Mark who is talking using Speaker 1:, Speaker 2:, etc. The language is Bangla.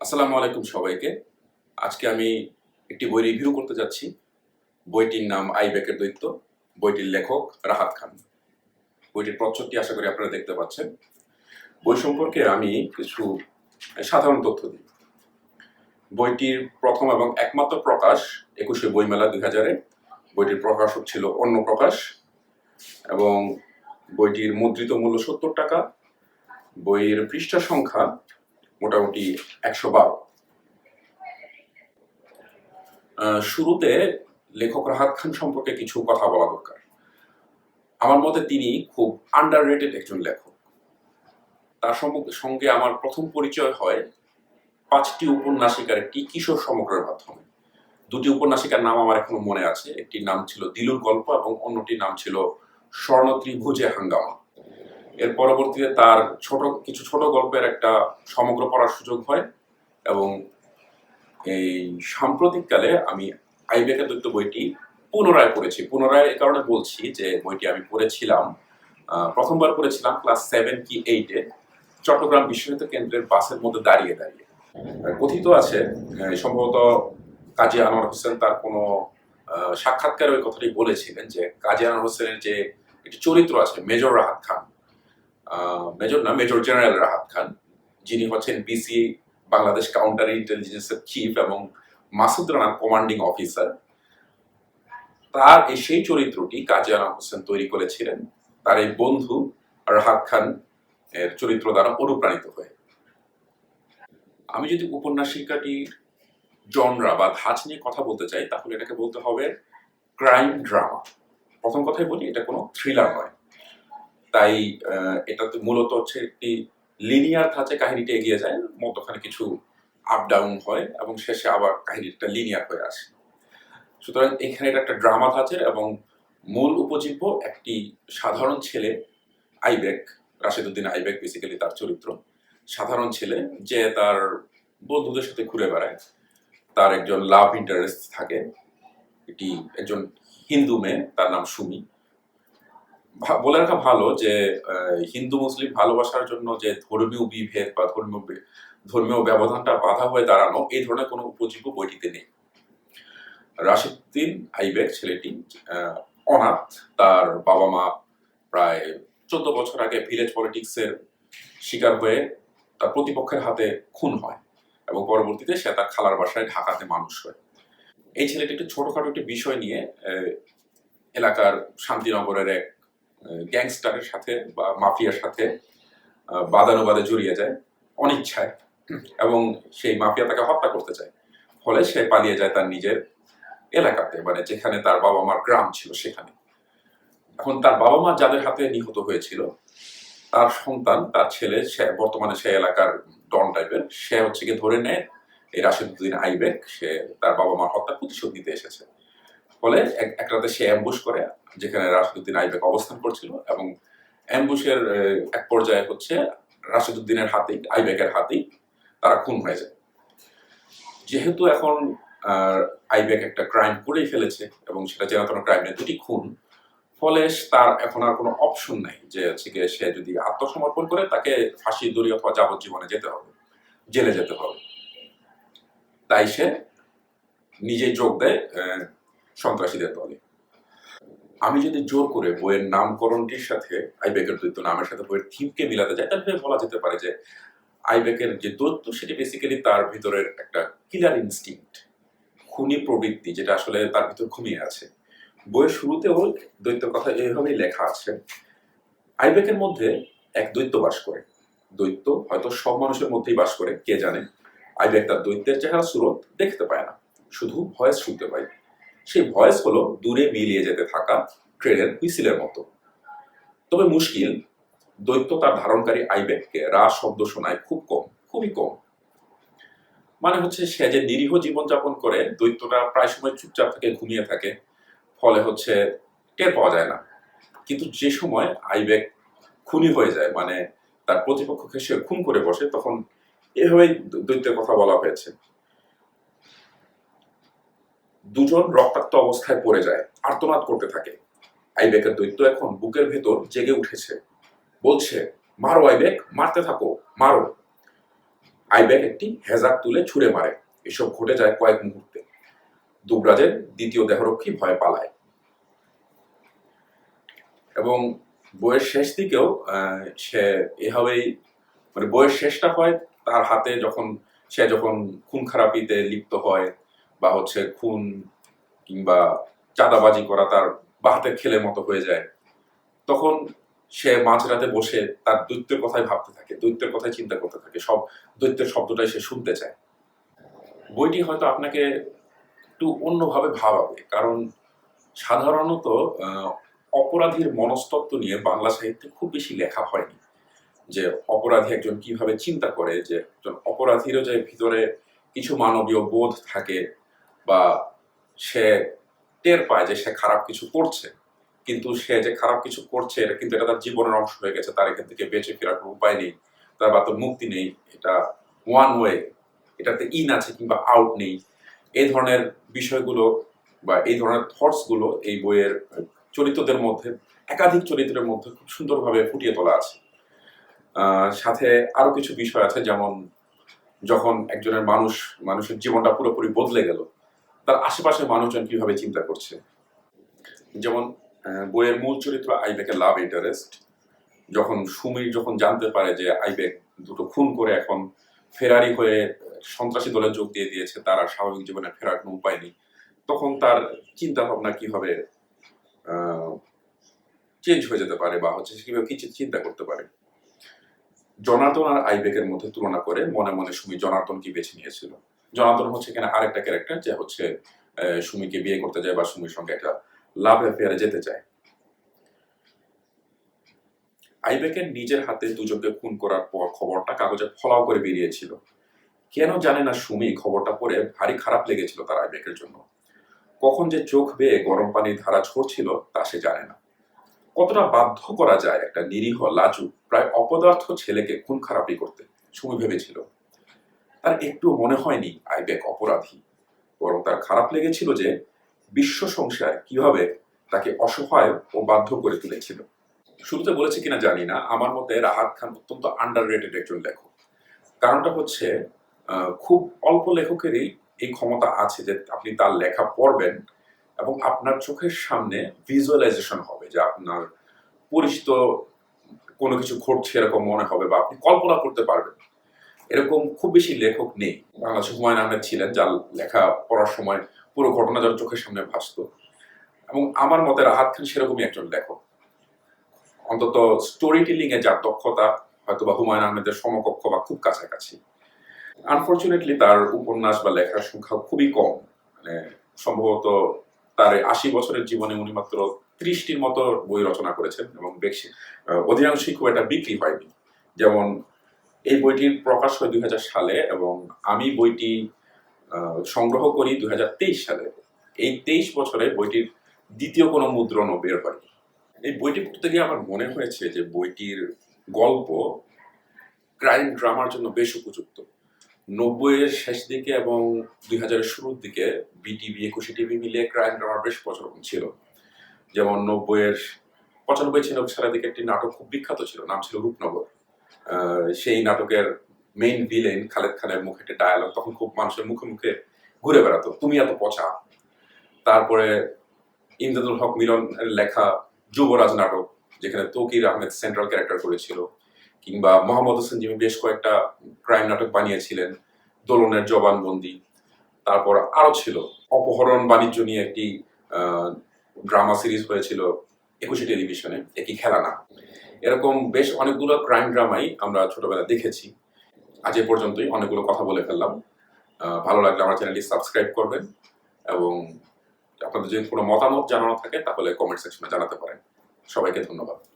Speaker 1: আসসালামু আলাইকুম সবাইকে। আজকে আমি একটি বই রিভিউ করতে যাচ্ছি। বইটির নাম আইবেকের দৈত্য। বইটির লেখক রাহাত খান। বইটির প্রচ্ছদটি আশা করি আপনারা দেখতে পাচ্ছেন। বই সম্পর্কে আমি কিছু সাধারণ তথ্য দিই। বইটির প্রথম এবং একমাত্র প্রকাশ একুশে বইমেলা দুই হাজারে। বইটির প্রকাশক ছিল অন্য প্রকাশ এবং বইটির মুদ্রিত মূল্য সত্তর টাকা, বইয়ের পৃষ্ঠা সংখ্যা মোটামুটি একশো বারো। শুরুতে লেখক রাহাত খান সম্পর্কে কিছু কথা বলা দরকার। আমার মতে তিনি খুব আন্ডার একজন লেখক। তার সঙ্গে আমার প্রথম পরিচয় হয় পাঁচটি উপন্যাসিকার একটি কিশোর সমগ্রের মাধ্যমে। দুটি উপন্যাসিকার নাম আমার এখনও মনে আছে। একটির নাম ছিল দিলুর গল্প এবং অন্যটির নাম ছিল স্বর্ণ ত্রিভুজে হাঙ্গামা। এর পরবর্তীতে তার ছোট, কিছু ছোট গল্পের একটা সমগ্র পড়ার সুযোগ হয় এবং এই সাম্প্রতিককালে আমি আইবেকের দৈত্য বইটি পুনরায় পড়েছি। পুনরায় এ কারণে বলছি যে বইটি আমি পড়েছিলাম প্রথমবার পড়েছিলাম ক্লাস সেভেন কি এইটে চট্টগ্রাম বিশ্ববিদ্যালয় কেন্দ্রের বাসের মধ্যে দাঁড়িয়ে দাঁড়িয়ে। কথিত আছে সম্ভবত কাজী আনোয়ার হোসেন তার কোনো সাক্ষাৎকারে ওই কথাটি বলেছিলেন যে কাজী আনোয়ার হোসেনের যে একটি চরিত্র আছে, মেজর রাহাত খান মেজর না, মেজর জেনারেল রাহাত খান, যিনি হচ্ছেন বিসি বাংলাদেশ কাউন্টার ইন্টেলিজেন্সের চিফ এবং মাসুদ রানার কমান্ডিং অফিসার তার এই সেই চরিত্রটি কাজী আনাম হোসেন তৈরি করেছিলেন। তার এই বন্ধু রাহাত খান এর চরিত্র দ্বারা অনুপ্রাণিত হয়ে। আমি যদি উপন্যাসিকাটির জনরা বা ধাঁচ নিয়ে কথা বলতে চাই তাহলে এটাকে বলতে হবে ক্রাইম ড্রামা প্রথম কথাই বলি এটা কোনো থ্রিলার নয়। তাই আহ, এটাতে মূলত হচ্ছে একটি লিনিয়ার ধাঁচে কাহিনীটা এগিয়ে যায় মধ্যখানে কিছু আপ ডাউন হয় এবং শেষে আবার কাহিনীটা লিনিয়ার হয়ে আসে। সুতরাং এখানে এটা একটা ড্রামা ধাঁচের এবং মূল উপজীব্য একটি সাধারণ ছেলে আইবেক রাশেদুদ্দিন আইবেক বেসিক্যালি তার চরিত্র। সাধারণ ছেলে যে তার বন্ধুদের সাথে ঘুরে বেড়ায়। তার একজন লাভ ইন্টারেস্ট থাকে। এটি একজন হিন্দু মেয়ে, তার নাম সুমি। বলে রাখা ভালো যে হিন্দু মুসলিম ভালোবাসার জন্য যে ধর্মীয় বিভেদ বা ধর্মীয় ধর্মীয় ব্যবধানটা বাধা হয়ে দাঁড়ানো, এই ধরনের কোনো উপজীব্য বইটিতে নেই। রাশিদ্দিন আইবেক ছেলেটি অনাথ, তার বাবা মা প্রায় চোদ্দ বছর আগে ভিলেজ পলিটিক্সের শিকার হয়ে তার প্রতিপক্ষের হাতে খুন হয়। এবং পরবর্তীতে সে তার খালার বাসায় ঢাকাতে মানুষ হয়। এই ছেলেটি একটি ছোটখাটো একটি বিষয় নিয়ে এলাকার শান্তিনগরের এক গ্যাংস্টারের সাথে বা মাফিয়ার সাথে বাদানুবাদে জড়িয়ে যায় অনিচ্ছায় এবং সেই মাফিয়া তাকে হত্যা করতে চায়। ফলে সে পালিয়ে যায় তার নিজের এলাকাতে মানে যেখানে তার বাবা মার গ্রাম ছিল সেখানে। এখন তার বাবা মা যাদের হাতে নিহত হয়েছিল, তার সন্তান, তার ছেলে সে, বর্তমানে সে এলাকার ডন টাইপের, সে হচ্ছে গিয়ে ধরে নেয় এই রাশিদুদ্দিন আইবেক সে তার বাবা মার হত্যা প্রতিশোধ নিতে এসেছে। ফলে এক রাতে সে অ্যাম্বুশ করে, যেখানে রাশিদুদ্দিন আইবেক অবস্থান করছিল এবং অ্যাম্বুশের এক পর্যায়ে হচ্ছে রাশিদুদ্দিনের হাতেই আইবেকের হাতেই তারা খুন হয়ে যায়। যেহেতু এখন আইবেক একটা ক্রাইম করেই ফেলেছে এবং সেটা চেনাতন ক্রাইম নেই দুটি খুন ফলে তার এখন আর কোনো অপশন নাই যে হচ্ছে গিয়ে সে যদি আত্মসমর্পণ করে তাকে ফাঁসি, দড়ি অথবা যাবজ্জীবনে যেতে হবে, জেলে যেতে হবে। তাই সে নিজেই যোগ দেয় সন্ত্রাসীদের দলে। আমি যদি জোর করে বইয়ের নামকরণটির সাথে আইবেকের দৈত্য নামের সাথে বইয়ের থিমকে মিলাতে যাই তাহলে বলা যেতে পারে যে আইবেকের যে দৈত্য, সেটি বেসিক্যালি তার ভিতরের একটা কিলার ইনস্টিংক্ট খুনি প্রবৃত্তি, যেটা আসলে তার ভিতর ঘুমিয়ে আছে। বইয়ের শুরুতেও দৈত্যর কথা এইভাবেই লেখা আছে। আইবেকের মধ্যে এক দৈত্য বাস করে। দৈত্য হয়তো সব মানুষের মধ্যেই বাস করে, কে জানে? আইবেক তার দৈত্যের চেহারা সুরত দেখতে পায় না, শুধু ভয়েস শুনতে পায়। সেই ভয়েস হলো দূরে মিলিয়ে যেতে থাকা ট্রেনের হুইসিলের মতো। তবে মুশকিল, দৈত্য তার ধারণকারী আইবেককে রা শব্দ শোনায় খুব কম, খুবই কম। মানে হচ্ছে সে যে নিরীহ জীবনযাপন করে, দৈত্যটা প্রায় সময় চুপচাপ থেকে ঘুমিয়ে থাকে। ফলে হচ্ছে টের পাওয়া যায় না। কিন্তু যে সময় আইবেক খুনি হয়ে যায় মানে তার প্রতিপক্ষকে সে খুন করে বসে, তখন এভাবেই দৈত্যের কথা বলা হয়েছে। দুজন রক্তাক্ত অবস্থায় পড়ে যায়, আর্তনাদ করতে থাকে। আইবেকের দৈত্য এখন বুকের ভেতর জেগে উঠেছে। বলছে, মারো আইবেক মারতে থাকো, মারো। আইবেক একটি হেজাক তুলে ছুঁড়ে মারে। এসব ঘটে যায় কয়েক মুহূর্তে। দুবরাজের দ্বিতীয় দেহরক্ষী ভয় পালায়। এবং বইয়ের শেষ দিকেও সে এভাবেই মানে বইয়ের শেষটা হয় তার হাতে যখন, সে যখন খুন খারাপিতে লিপ্ত হয় বা হচ্ছে খুন কিংবা চাঁদাবাজি করা তার বাহাতের খেলের মতো হয়ে যায়, তখন সে মাঝরাতে বসে তার দৈত্যের কথাই ভাবতে থাকে, দৈত্যের কথাই চিন্তা করতে থাকে, সব দৈত্যের শব্দটাই সে শুনতে চায়। বইটি হয়তো আপনাকে একটু অন্যভাবে ভাবাবে। কারণ সাধারণত অপরাধীর মনস্তত্ত্ব নিয়ে বাংলা সাহিত্যে খুব বেশি লেখা হয়নি। যে অপরাধী একজন কীভাবে চিন্তা করে, যে একজন অপরাধীরও যে ভিতরে কিছু মানবীয় বোধ থাকে বা সে টের পায় যে সে খারাপ কিছু করছে, কিন্তু সে যে খারাপ কিছু করছে, এটা কিন্তু এটা তার জীবনের অংশ হয়ে গেছে, তার এখান থেকে বেঁচে ফেরার কোনো উপায় নেই, তার বা মুক্তি নেই, এটা ওয়ান ওয়ে এটাতে ইন আছে কিংবা আউট নেই। এই ধরনের বিষয়গুলো বা এই ধরনের থটসগুলো এই বইয়ের চরিত্রদের মধ্যে, একাধিক চরিত্রের মধ্যে খুব সুন্দরভাবে ফুটিয়ে তোলা আছে। সাথে আরও কিছু বিষয় আছে, যেমন যখন একজনের মানুষ, মানুষের জীবনটা পুরোপুরি বদলে গেল, তার আশেপাশের মানুষজন কীভাবে চিন্তা করছে? যেমন বইয়ের মূল চরিত্র আইবেকের লাভ ইন্টারেস্ট যখন সুমির যখন জানতে পারে যে আইবেক দুটো খুন করে এখন ফেরারি হয়ে সন্ত্রাসী দলে যোগ দিয়ে দিয়েছে, তার আর স্বাভাবিক জীবনে ফেরার কোনো উপায় নেই। তখন তার চিন্তা ভাবনা কীভাবে চেঞ্জ হয়ে যেতে পারে বা হচ্ছে কীভাবে কিছু চিন্তা করতে পারে? জনার্দন আর আইবেকের মধ্যে তুলনা করে মনে মনে সুমি জনার্দনকে বেছে নিয়েছিল? জনার্দন হচ্ছে এখানে আরেকটা ক্যারেক্টার যে হচ্ছে সুমিকে বিয়ে করতে যায় বা সুমির সঙ্গে একটা লাভ অ্যাফেয়ারে যেতে চায়। আইবেকের নিজের হাতে দুজনকে খুন করার পর খবরটা কাগজে ফলাও করে বেরিয়েছিল। কেন জানে না সুমি খবরটা পড়ে ভারী খারাপ লেগেছিল তার আইবেকের জন্য। কখন যে চোখ বেয়ে গরম পানির ধারা ঝরছিল তা সে জানে না। কতটা বাধ্য করা যায় একটা নিরীহ লাজু প্রায় অপদার্থ ছেলেকে খুন খারাপি করতে, সুমি ভেবেছিল। তার একটু মনে হয়নি আইবেক অপরাধী। বরং তার খারাপ লেগেছিল যে বিশ্ব সংসার কীভাবে তাকে অসহায় ও বাধ্য করে তুলেছিল। শুরুতে বলেছে কিনা জানি না। আমার মতে রাহাত খান অত্যন্ত আন্ডার রেটেড একজন লেখক। কারণটা হচ্ছে খুব অল্প লেখকেরই এই ক্ষমতা আছে যে আপনি তার লেখা পড়বেন এবং আপনার চোখের সামনে ভিজুয়ালাইজেশন হবে যে আপনার পরিচিত কোনো কিছু ঘটছে এরকম মনে হবে বা আপনি কল্পনা করতে পারবেন। এরকম খুব বেশি লেখক নেই। বাংলাদেশে হুমায়ুন আহমেদ ছিলেন, যার লেখা পড়ার সময় পুরো ঘটনা যার চোখের সামনে ভাসতো। এবং আমার মতে রাহাত খান সেরকমই একজন লেখক। অন্তত স্টোরি টেলিং এ যার দক্ষতা হয়তো বা হুমায়ুন আহমেদের সমকক্ষ বা খুব কাছাকাছি। আনফর্চুনেটলি তার উপন্যাস বা লেখার সংখ্যা খুবই কম। মানে সম্ভবত তার আশি বছরের জীবনে উনি মাত্র ত্রিশটির মতো বই রচনা করেছেন এবং বেশি অধিকাংশই খুব একটা বিক্রি হয়নি। যেমন এই বইটির প্রকাশ হয় দুই হাজার সালে এবং আমি বইটি সংগ্রহ করি দু হাজার তেইশ সালে। এই তেইশ বছরে বইটির দ্বিতীয় কোনো মুদ্রণও বের হয়নি। এই বইটি পড়তে গিয়ে আমার মনে হয়েছে যে বইটির গল্প ক্রাইম ড্রামার জন্য বেশ উপযুক্ত। নব্বইয়ের শেষ দিকে এবং দুই হাজারের শুরুর দিকে বিটিভি, একুশে টিভি মিলিয়ে ক্রাইম ড্রামার বেশ প্রচলন ছিল। যেমন নব্বইয়ের পঁচানব্বই ছিয়ানব্বই সালের দিকে একটি নাটক খুব বিখ্যাত ছিল, নাম ছিল রূপনগর। সেই নাটকের মেইন ভিলেন খালেদ খানের মুখে একটা ডায়ালগ তখন খুব মানুষের মুখে মুখে ঘুরে বেড়াতো, তুমি এত পচা। তারপরে ইমদাদুল হক মিলনের লেখা যুবরাজ নাটক, যেখানে তৌকির আহমেদ সেন্ট্রাল ক্যারেক্টার করেছিল, কিংবা মোহাম্মদ হোসেন যিনি বেশ কয়েকটা ক্রাইম নাটক বানিয়েছিলেন, দোলনের জবানবন্দি। তারপর আরও ছিল, অপহরণ বাণিজ্য নিয়ে একটি ড্রামা সিরিজ হয়েছিল একুশে টেলিভিশনে একই খেলা না এরকম বেশ অনেকগুলো ক্রাইম ড্রামাই আমরা ছোটবেলায় দেখেছি। আজ এ পর্যন্তই, অনেকগুলো কথা বলে ফেললাম। ভালো লাগলে আমার চ্যানেলটি সাবস্ক্রাইব করবেন, এবং আপনাদের যদি কোনো মতামত জানানো থাকে তাহলে কমেন্ট সেকশনে জানাতে পারেন। সবাইকে ধন্যবাদ।